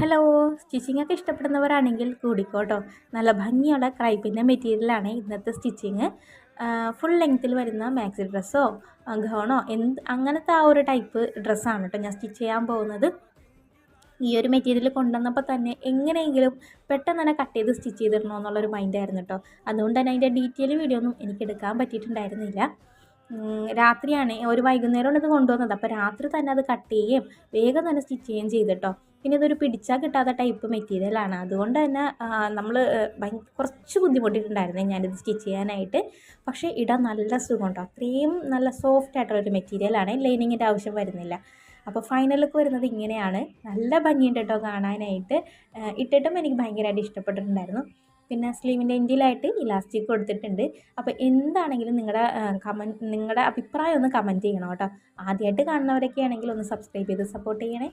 Hello stitching ഒക്കെ ഇഷ്ടപ്പെടുന്നവരാണെങ്കിൽ കൂടിക്കോട്ടോ. നല്ല ഭംഗിയുള്ള ക്രൈപ്പിന്റെ മെറ്റീരിയലാണ് ഇന്നത്തെ സ്റ്റിച്ചിങ് ഫുൾ ലെങ്ത്തിൽ വരുന്ന മാക്സി ഡ്രസ്സോ ഗൗണോ എന്ത് അങ്ങനത്തെ ആ ഒരു ടൈപ്പ് ഡ്രസ്സാണ് കേട്ടോ ഞാൻ സ്റ്റിച്ച് ചെയ്യാൻ പോകുന്നത്. ഈ ഒരു മെറ്റീരിയൽ കൊണ്ടുവന്നപ്പോൾ തന്നെ എങ്ങനെയെങ്കിലും പെട്ടെന്ന് തന്നെ കട്ട് ചെയ്ത് സ്റ്റിച്ച് ചെയ്തിടണോ എന്നുള്ളൊരു മൈൻഡായിരുന്നു കേട്ടോ അതുകൊണ്ട് തന്നെ അതിന്റെ ഡീറ്റെയിൽ വീഡിയോ ഒന്നും എനിക്ക് എടുക്കാൻ പറ്റിയിട്ടുണ്ടായിരുന്നില്ല. രാത്രിയാണ്. ഒരു വൈകുന്നേരമാണ് ഇത് കൊണ്ടുവന്നത്. അപ്പോൾ രാത്രി തന്നെ അത് കട്ട് ചെയ്യുകയും വേഗം തന്നെ സ്റ്റിച്ച് ചെയ്യുകയും ചെയ്തിട്ടോ. പിന്നെ ഇതൊരു പിടിച്ചാൽ കിട്ടാത്ത ടൈപ്പ് മെറ്റീരിയലാണ് അതുകൊണ്ട് തന്നെ നമ്മൾ കുറച്ച് ബുദ്ധിമുട്ടിയിട്ടുണ്ടായിരുന്നേ ഞാനിത് സ്റ്റിച്ച് ചെയ്യാനായിട്ട്. പക്ഷേ ഇടാൻ നല്ല സുഖം കേട്ടോ അത്രയും നല്ല സോഫ്റ്റ് ആയിട്ടുള്ളൊരു മെറ്റീരിയലാണ് ലൈനിങ്ങിന്റെ ആവശ്യം വരുന്നില്ല. അപ്പോൾ ഫൈനൽ ലുക്ക് വരുന്നത് ഇങ്ങനെയാണ്. നല്ല ഭംഗിയുണ്ട് കേട്ടോ കാണാനായിട്ട്. ഇട്ടിട്ടും എനിക്ക് ഭയങ്കരമായിട്ട് ഇഷ്ടപ്പെട്ടിട്ടുണ്ടായിരുന്നു. പിന്നെ സ്ലീവിന്റെ എൻഡിലായിട്ട് ഇലാസ്റ്റിക് കൊടുത്തിട്ടുണ്ട്. അപ്പോൾ എന്താണെങ്കിലും നിങ്ങളുടെ കമന്റ് നിങ്ങളുടെ അഭിപ്രായം ഒന്ന് കമന്റ് ചെയ്യണം കേട്ടോ. ആദ്യമായിട്ട് കാണുന്നവരൊക്കെ ആണെങ്കിൽ ഒന്ന് സബ്സ്ക്രൈബ് ചെയ്ത് സപ്പോർട്ട് ചെയ്യണേ.